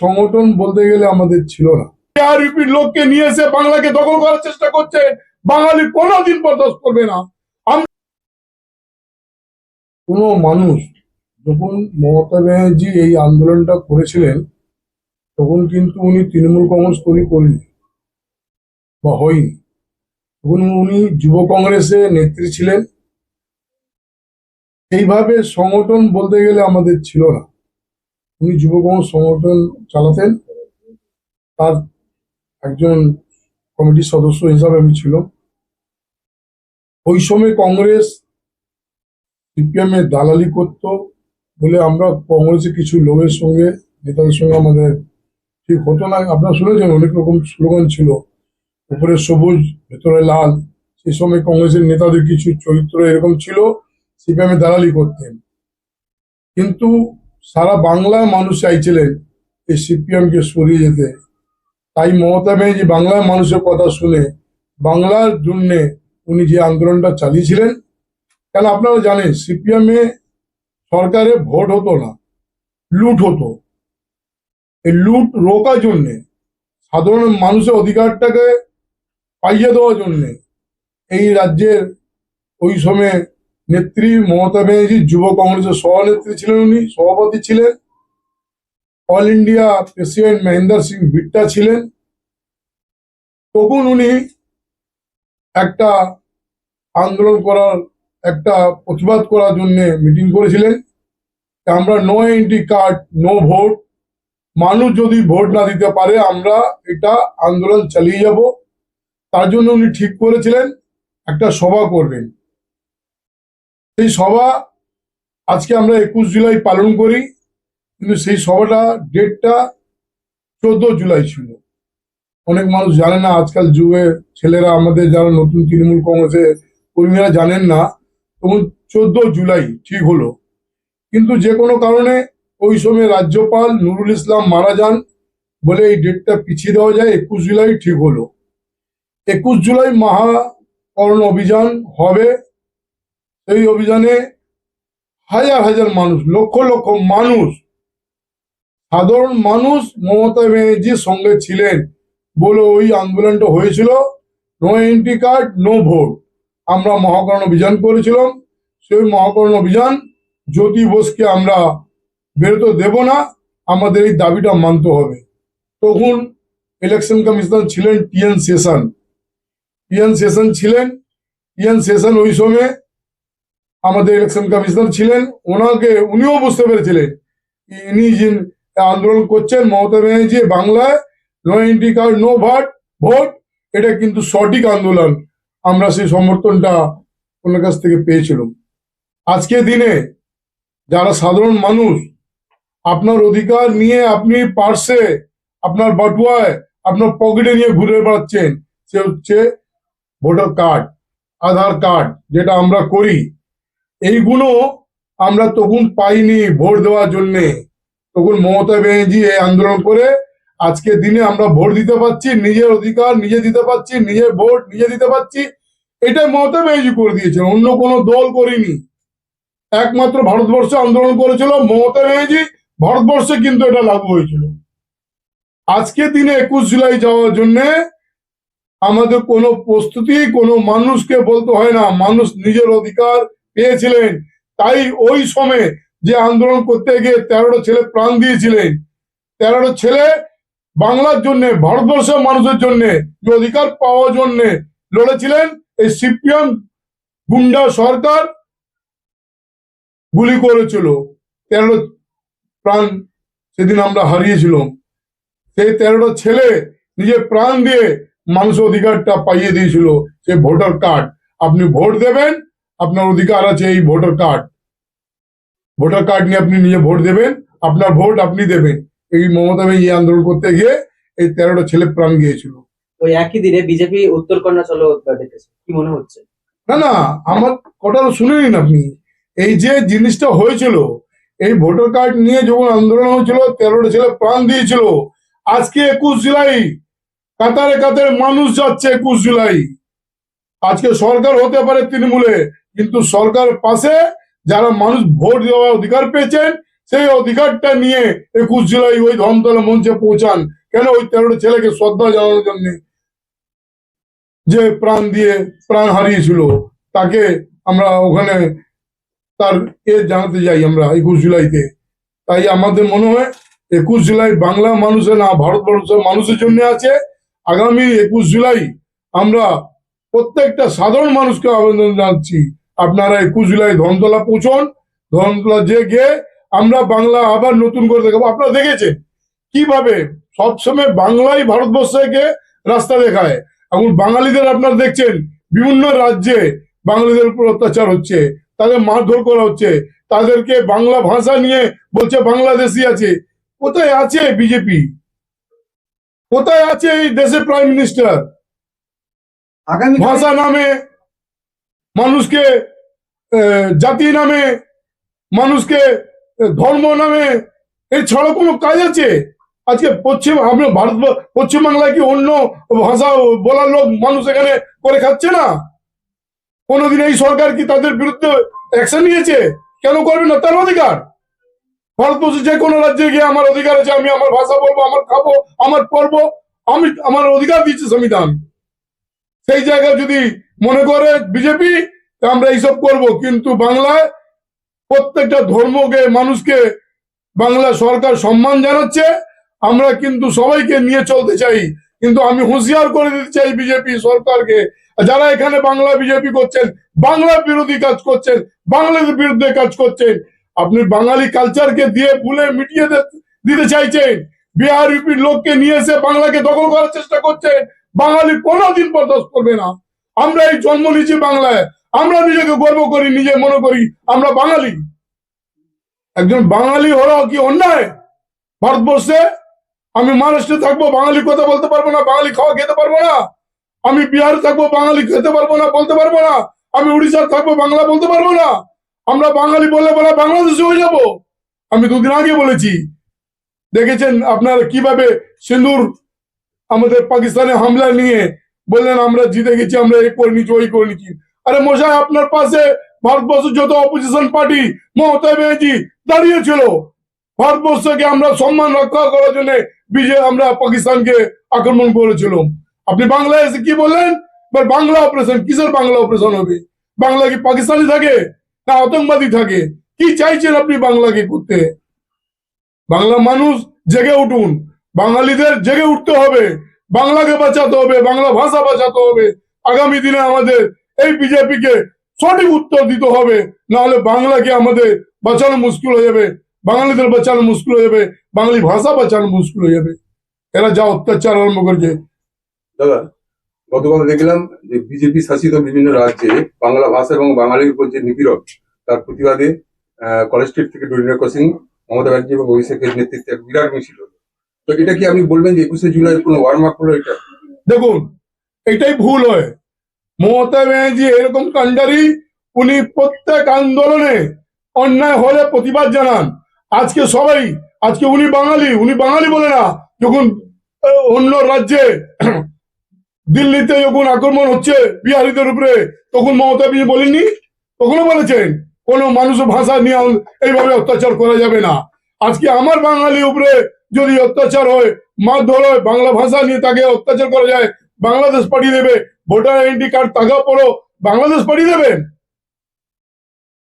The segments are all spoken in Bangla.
সংগঠন বলতে গেলে আমাদের ছিল না। আরইপির লোককে নিয়ে এসে বাংলাকে দখল করার চেষ্টা করছে, বাঙালি কোনোদিন বরদাস্ত করবে না। কোনো মানুষ যখন মমতা ব্যানার্জি এই আন্দোলনটা করেছিলেন, তখন কিন্তু উনি তৃণমূল কংগ্রেস তৈরি করেনি বা হয়নি। তখন উনি যুব কংগ্রেসে নেত্রী ছিলেন। এইভাবে সংগঠন বলতে গেলে আমাদের ছিল না। উনি যুব কংগ্রেস সংগঠন চালাতেন। তার একজন কমিটির সদস্য হিসাবে আমি ছিলাম। ওই সময় কংগ্রেস সিপিএম এর দালালি করত বলে আমরা কংগ্রেসের কিছু লোকের সঙ্গে, নেতাদের সঙ্গে আমাদের ঠিক হতো না। আপনারা শুনেছেন অনেক রকম স্লোগান ছিল, উপরে সবুজ, ভেতরে লাল। সেই সময় কংগ্রেসের নেতাদের কিছু চরিত্র এরকম ছিল, সিপিএম এ দালালি করতেন। কিন্তু সারা বাংলার মানুষ চাইছিলেন এই সিপিএম কে সরিয়ে যেতে। তাই মমতা ব্যানার্জি বাংলার মানুষের কথা শুনে বাংলার জন্য উনি যে আন্দোলনটা চালিয়েছিলেন, কেন আপনারা জানেন সিপিএম সরকারে ভোট হতো না, লুট হতো। এই লুট রোকার জন্যে, সাধারণ মানুষের অধিকারটাকে পাইয়ে দেওয়ার জন্যে এই রাজ্যের ওই সময় নেত্রী মমতা ব্যানার্জি যুব কংগ্রেসের সভানেত্রী ছিলেন উনি, সভাপতি ছিলেন। All India president Mahendra Singh Bitta ছিলেন। তখন উনি একটা আন্দোলন করার, একটা প্রতিবাদ করার জন্য মিটিং করেছিলেন। আমরা no entry card, no vote. মানুষ যদি ভোট না দিতে পারে, আমরা এটা আন্দোলন চালিয়ে যাব। তার জন্য উনি ঠিক করেছিলেন, একটা সভা করবেন। সেই সভা আজকে আমরা একুশ জুলাই পালন করি, কিন্তু সেই সভাটা ডেটটা চোদ্দ জুলাই ছিল। অনেক মানুষ জানে না, আজকাল যুগে ছেলেরা আমাদের যারা নতুন তৃণমূল কংগ্রেসের কর্মীরা জানেন না তখন চোদ্দ জুলাই ঠিক হলো। কিন্তু যে কোনো কারণে ওই সময় রাজ্যপাল নুরুল ইসলাম মারা যান বলে এই ডেটটা পিছিয়ে দেওয়া যায়, একুশ জুলাই ঠিক হলো। একুশ জুলাই মহাকরণ অভিযান হবে এই অভিযানে হাজার হাজার মানুষ, লক্ষ লক্ষ মানুষ, সাধারণ মানুষ মমতা ব্যানার্জির সঙ্গে ছিলেন বলে ওই আন্দোলনটা হয়েছিল। No entry card no vote আমরা মহাকরণ অভিযান করেছিলাম। সেই মহাকরণ অভিযান জ্যোতি বোসকে আমরা বেরোতে দেব না, আমাদের এই দাবিটা মানতে হবে। তখন ইলেকশন কমিশনার ছিলেন T N. T N Seshan. T N ওই সময় আমাদের ইলেকশন কমিশনার ছিলেন, ওনাকে উনিও বুঝতে পেরেছিলেন। ইনি যে আন্দোলন করছেন, মমতা ব্যানার্জি বাংলায় no entry card no vote vote এটা কিন্তু সঠিক আন্দোলন। আমরা সেই সমর্থনটা ওনার কাছ থেকে পেয়েছিলাম। আজকে দিনে যারা সাধারণ মানুষ, আপনার অধিকার নিয়ে আপনি পার্সে আপনার বাটুয়ায়, আপনার পকেটে নিয়ে ঘুরে বেড়াচ্ছেন, সে হচ্ছে ভোটার কার্ড, আধার কার্ড, যেটা আমরা করি। এইগুলো আমরা তখন পাইনি ভোট দেওয়ার জন্যে। তখন মমতা ব্যানার্জি এই আন্দোলন করে আজকে দিনে আমরা ভোট দিতে পারছি, নিজের অধিকার নিজে দিতে পারছি, নিজের ভোট নিজে দিতে পারছি। এটাই মমতা ব্যানার্জি করে দিয়েছেন, অন্য কোনো দল করিনি। একমাত্র ভারতবর্ষে আন্দোলন করেছিল মমতা ব্যানার্জি, ভারতবর্ষে কিন্তু এটা লাগু হয়েছিল। আজকে দিনে একুশ জুলাই যাওয়ার জন্যে আমাদের কোনো প্রস্তুতি, কোনো মানুষকে বলতে হয় না, মানুষ নিজের অধিকার পেয়েছিলেন। তাই ওই সময়ে যে আন্দোলন করতে গিয়ে তেরোটা ছেলে প্রাণ দিয়েছিলেন। তেরোটা ছেলে বাংলার জন্য, ভারতবর্ষের মানুষের জন্য, যে অধিকার পাওয়ার জন্য লড়েছিলেন এই সিপিএম গুন্ডা সরকার গুলি করেছিল। তেরোটা প্রাণ সেদিন আমরা হারিয়েছিলাম। সেই তেরোটা ছেলে নিজের প্রাণ দিয়ে মানুষ অধিকারটা পাইয়ে দিয়েছিল, সেই ভোটার কার্ড। আপনি ভোট দেবেন আপনার অধিকার আছে এই ভোটার কার্ড। ভোটার কার্ড নিয়ে আপনি নিজে ভোট দেবেন আপনার ভোট আপনি দেবেন। এই মমতা ভাই এই আন্দোলন করতে গিয়ে এই তেরোটা ছেলে প্রাণ গিয়েছিল। ওই একই দিনে বিজেপি উত্তর কন্যা চলো ডেকেছে কি মনে হচ্ছে? না না আমার কথাটা শুনে নিন আপনি। এই যে জিনিসটা হয়েছিল এই ভোটার কার্ড নিয়ে যখন আন্দোলন হয়েছিল তেরোটা ছেলে প্রাণ দিয়েছিল। আজকে একুশ জুলাই কাতারে কাতারে মানুষ যাচ্ছে একুশ জুলাই। আজকে সরকার হতে পারে তৃণমূলে, কিন্তু সরকার পাশে যারা মানুষ ভোট দেওয়ার অধিকার পেয়েছেন, সেই অধিকারটা নিয়ে একুশ জুলাই ওই ধর্মতলা মঞ্চে পৌঁছান। কেন ওই তেরোটা ছেলেকে শ্রদ্ধা জানানোর জন্য? যে প্রাণ দিয়ে প্রাণ হারিয়েছিল, তাকে আমরা ওখানে তার এ জানাতে যাই আমরা একুশ জুলাইতে। তাই আমাদের মনে হয় একুশ জুলাই বাংলা মানুষের না, ভারতবর্ষের মানুষের জন্য আছে। আগামী একুশ জুলাই আমরা প্রত্যেকটা সাধারণ মানুষকে আবেদন জানাচ্ছি। আপনারা একুশ জুলাই ধনতলা পৌঁছন। ধনতলা যে গিয়ে আমরা বাংলা আবার নতুন করে দেখাবো। আপনারা দেখেছেন কীভাবে সবসময় বাংলাই ভারতবর্ষকে রাস্তা দেখায়। এখন বাঙালিদের আপনারা দেখছেন, বিভিন্ন রাজ্যে বাঙালিদের উপর অত্যাচার হচ্ছে, তাদের মারধর করা হচ্ছে, তাদেরকে বাংলা ভাষা নিয়ে বলছে বাংলাদেশি আছে। কোথায় আছে বিজেপি? কোথায় আছে এই দেশের প্রাইম মিনিস্টার? ভাষা নামে, মানুষকে জাতি নামে, মানুষকে ধর্ম নামে এছাড়া কোনো কাজ আছে? আজকে পশ্চিম, আমরা ভারত পশ্চিমবাংলায় কি অন্য ভাষা বলার লোক মানুষ এখানে করে খাচ্ছে না? কোনোদিন এই সরকার কি তাদের বিরুদ্ধে অ্যাকশন নিয়েছে? কেন করবে না? তার অধিকার। ভারতবর্ষে যে কোনো রাজ্যে গিয়ে আমার অধিকার আছে, আমি আমার ভাষা বলব, আমার খাব, আমার পড়ব, আমি আমার অধিকার দিচ্ছে সংবিধান। সেই জায়গায় যদি মনে করে বিজেপি আমরা এইসব করব। কিন্তু বাংলায় প্রত্যেকটা ধর্মকে, মানুষকে বাংলা সরকার সম্মান জানাচ্ছে। আমরা কিন্তু সবাইকে নিয়ে চলতে চাই। কিন্তু আমি হুঁশিয়ার করে দিতে চাই বিজেপি সরকারকে। যারা এখানে বাংলা বিজেপি করছেন, বাংলা বিরোধী কাজ করছেন বাংলাদেশের বিরুদ্ধে কাজ করছেন, আপনি বাঙালি কালচারকে দিয়ে ভুলে মিটিয়ে দিতে চাইছেন। বিহার ইউপির লোককে নিয়ে এসে বাংলাকে দখল করার চেষ্টা করছেন। বাঙালি কোনোদিন বরদাস্ত করবে না। আমরা এই জন্ম নিয়েছি বাংলায়। আমরা নিজেকে গর্ব করি, নিজে মনে করি আমরা বাঙালি। একজন বাঙালি হলো কি অন্যায়? ভারতবর্ষে আমি মহারাষ্ট্রে থাকব, বাঙালি কথা বলতে পারব না, বাঙালি খাওয়া খেতে পারব না। আমি বিহারে থাকব, বাঙালি খেতে পারব না, বলতে পারব না। আমি উড়িষ্যার থাকব, বাংলা বলতে পারব না। আমরা বাঙালি বলে বলে বাংলাদেশে হয়ে যাব। আমি দুদিন আগে বলেছি। দেখেছেন আপনারা কীভাবে সিন্দুর আমাদের পাকিস্তানে হামলা নিয়ে বললেন, আমরা জিতে গেছি, আমরা এই করে নিচ্ছি, ওই করে নিচ্ছি। আরে মশাই, আপনার পাশে ভারতবর্ষের যত অপোজিশন পার্টি মমতা ব্যানার্জি দাঁড়িয়েছিল ভারতবর্ষকে আমরা সম্মান রক্ষা করার জন্য বিজয় আমরা পাকিস্তানকে আক্রমণ করেছিলাম। আপনি বাংলায় এসে কি বললেন? বাংলা অপারেশন কিসের বাংলা অপারেশন হবে? বাংলা কি পাকিস্তানি থাকে না আতঙ্কবাদী থাকে? কি চাইছেন আপনি বাংলাকে করতে? বাংলা মানুষ জেগে উঠুন। বাঙালিদের জেগে উঠতে হবে, বাংলাকে বাঁচাতে হবে, বাংলা ভাষা বাঁচাতে হবে। আগামী দিনে আমাদের এই বিজেপিকে সঠিক উত্তর দিতে হবে না হলে বাংলাকে আমাদের বাঁচানো মুশকিল হয়ে যাবে, বাঙালিদের বাঁচানো মুশকিল হয়ে যাবে, বাঙালি ভাষা বাঁচানো মুশকিল হয়ে যাবে। এরা যা অত্যাচার আরম্ভ করছে। দাদা, গতকাল দেখলাম যে বিজেপি শাসিত বিভিন্ন রাজ্যে বাংলা ভাষা এবং বাঙালির উপর যে নিপীড়ন, তার প্রতিবাদে কলেজ স্ট্রিট থেকে ডরিনা ক্রসিং মমতা ব্যানার্জি এবং অভিষেকের নেতৃত্বে এক বিরাট মিছিল হলো। তো এটা কি আপনি বলবেন যে একুশে জুলাই কোনো ওয়ার্ম আপ হলো এটা? দেখুন, এটাই ভুল হয়। মমতা ব্যানার্জি এরকম কাণ্ডারি, উনি প্রত্যেক আন্দোলনে অন্যায় হলে প্রতিবাদ জানান। আজকে সবাই, আজকে উনি বাঙালি উনি বাঙালি বলে না। যখন অন্য রাজ্যে, দিল্লিতে যখন আক্রমণ হচ্ছে, বিহারিদের উপরে, তখন মমতা বলেননি? তখনও বলেছেন? কোনো মানুষের ভাষা নিয়ে এইভাবে অত্যাচার করা যাবে না। আজকে আমার বাঙালি উপরে যদি অত্যাচার হয় মারধর হয় বাংলা ভাষা নিয়ে তাকে অত্যাচার করা যায় বাংলাদেশ পাঠিয়ে দেবে ভোটার আইডি কার্ড টাকা পড়ো বাংলাদেশ পাঠিয়ে দেবেন?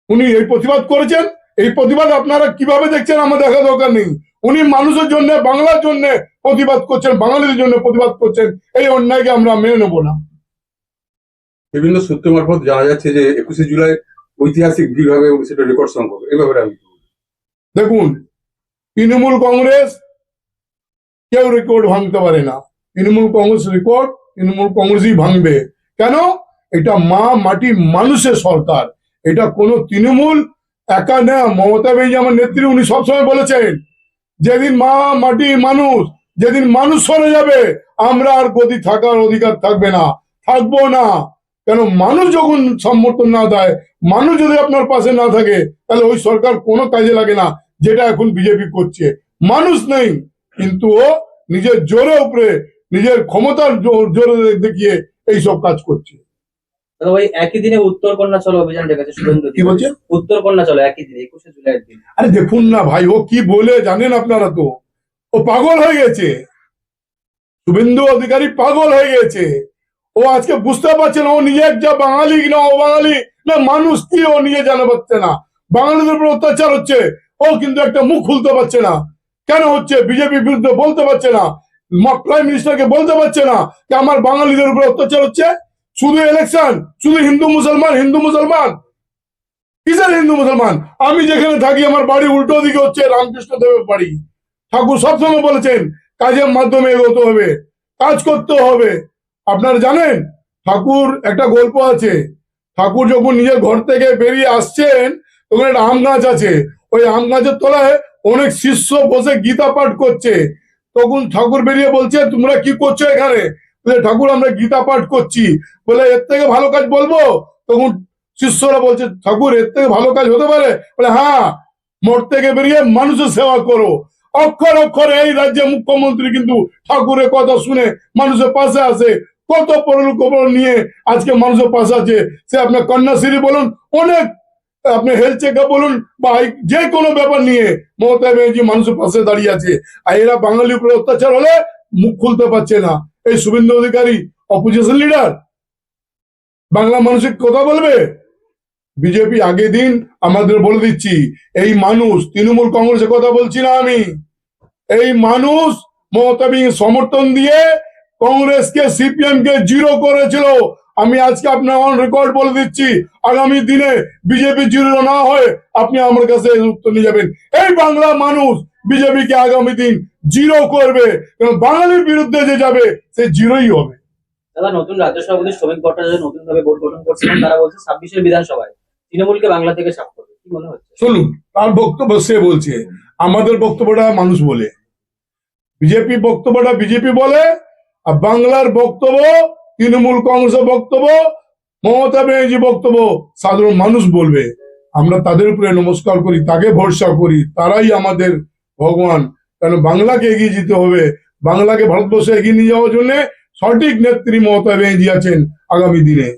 উনি এই প্রতিবাদ করেছেন এই প্রতিবাদ আপনারা কীভাবে দেখছেন আমার দেখা দরকার নেই। উনি মানুষের জন্য বাংলার জন্য প্রতিবাদ করছেন বাঙালিদের জন্য প্রতিবাদ করছেন এই অন্যায়কে আমরা মেনে নেব না। বিভিন্ন সূত্র মারফত জানা যাচ্ছে যে একুশে জুলাই ঐতিহাসিক ভিড় হবে এবং সেটা রেকর্ড সংখ্যক এই ব্যাপারে আমি দেখুন তৃণমূল কংগ্রেস কেউ রেকর্ড ভাঙতে পারে না। তৃণমূল কংগ্রেস রেকর্ড তৃণমূল কংগ্রেসই ভাঙবে। কেন? এটা মা মাটি মানুষের সরকার। এটা কোনো তৃণমূল, একা না। মমতা ব্যানার্জি আমার নেত্রী, উনি সবসময় বলেছেন, যেদিন মা মাটি মানুষ, যেদিন মানুষ সরে যাবে, আমরা আর গদি থাকার অধিকার থাকবে না। থাকব না। কেন? মানুষ যখন সমর্থন না দেয়, মানুষ যদি আপনার পাশে না থাকে, তাহলে ওই সরকার কোনো কাজে লাগে না। যেটা এখন বিজেপি করছে। মানুষ নেই কিন্তু ও নিজের জোরে উপরে নিজের ক্ষমতার জোরে দেখিয়ে এইসব কাজ করছে। একই দিনে উত্তর কন্যা চলো অভিযান ডেকেছে শুভেন্দু কি বলছেন উত্তর কন্যা চলো একই দিনে একুশে জুলাইয়ের দিন আরে দেখুন না ভাই ও কি বলে জানেন আপনারা তো? ও পাগল হয়ে গেছে। শুভেন্দু অধিকারী পাগল হয়ে গেছে। ও আজকে বুঝতে পারছে না ও নিজে একটা বাঙালি না ও বাঙালি না মানুষ কি ও নিজে জানা পাচ্ছে না। বাঙালিদের উপর অত্যাচার হচ্ছে। ও কিন্তু একটা মুখ খুলতে পারছে না। কেন হচ্ছে? বিজেপির বিরুদ্ধে বলতে পারছে না। প্রাইম মিনিস্টারকে বলতে পারছে না যে আমার বাঙালিদের উপর অত্যাচার হচ্ছে। শুধু ইলেকশন শুধু হিন্দু মুসলমান হিন্দু মুসলমান। কিসের হিন্দু মুসলমান? আমি যেখানে থাকি, আমার বাড়ি উল্টো দিকে হচ্ছে রামকৃষ্ণ দেবের বাড়ি। ঠাকুর সবসময় বলেছেন, কাজের মাধ্যমে এগোতে হবে, কাজ করতে হবে। আপনারা জানেন, ঠাকুর একটা গল্প আছে। ঠাকুর যখন নিজের ঘর থেকে বেরিয়ে আসছেন, তখন একটা আম গাছ আছে। ওই আম গাছের তলায় অনেক শিষ্য বসে গীতা পাঠ করছে। তখন ঠাকুর বেরিয়ে বলছে তোমরা কি করছ এখানে? বলে, ঠাকুর আমরা গীতা পাঠ করছি। বলে এর থেকে ভালো কাজ বলব? তখন শিষ্যরা বলছে ঠাকুর এর থেকে ভালো কাজ হতে পারে? বলে হ্যাঁ মোট থেকে বেরিয়ে মানুষের সেবা করো। অক্ষর অক্ষরে এই রাজ্যে মুখ্যমন্ত্রী কিন্তু ঠাকুরের কথা শুনে মানুষের পাশে আসে। কত খবর নিয়ে আজকে মানুষের পাশে আছে। সে আপনার কন্যাশ্রী বলুন অনেক আপনি হেলথ চেক বলুন বা যে কোনো ব্যাপার নিয়ে মমতা ব্যানার্জি মানুষের পাশে দাঁড়িয়ে আছে। আর এরা বাঙালির উপরে অত্যাচার হলে মুখ খুলতে পারছে না। এই শুভেন্দু অধিকারী অপোজিশন লিডার বাংলা মানুষের কথা বলবে? বিজেপি আগে দিন আমাদের বলে দিচ্ছি, এই মানুষ, তৃণমূল কংগ্রেসের কথা বলছি না আমি। এই মানুষ মমতা সমর্থন দিয়ে কংগ্রেসকে সিপিএম কে জিরো করেছিল। আমি আজকে আপনার অন রেকর্ড বলে দিচ্ছি আগামী দিনে বিজেপি জিরো না হয় আপনি আমার কাছে উত্তর নিয়ে যাবেন। এই বাংলা মানুষ বিজেপিকে আগামী দিন জিরো করবে কারণ বাঙালির বিরুদ্ধে যে যাবে সে জিরোই হবে। দাদা নতুন রাজ্য সভাপতি শ্রমিক ভট্টাচার্য নতুন ভাবে বোর্ড গঠন করছিলেন তারা বলছে ছাব্বিশের বিধানসভায় তৃণমূলকে বাংলা থেকে সাফ করবে। কি মনে হচ্ছে? শুনুন তার বক্তব্য সে বলছে আমাদের বক্তব্যটা মানুষ বলে। বিজেপি বক্তব্যটা বিজেপি বলে আর বাংলার বক্তব্য তৃণমূল কংগ্রেসের বক্তব্য, মমতা ব্যানার্জি বক্তব্য, সাধারণ মানুষ বলবে। আমরা তাদের উপরে নমস্কার করি, তাকে ভরসা করি, তারাই আমাদের ভগবান। কেন বাংলাকে এগিয়ে যেতে হবে? বাংলাকে ভারতবর্ষে এগিয়ে নিয়ে যাওয়ার জন্য সঠিক নেত্রী মমতা ব্যানার্জি আছেন আগামী দিনে।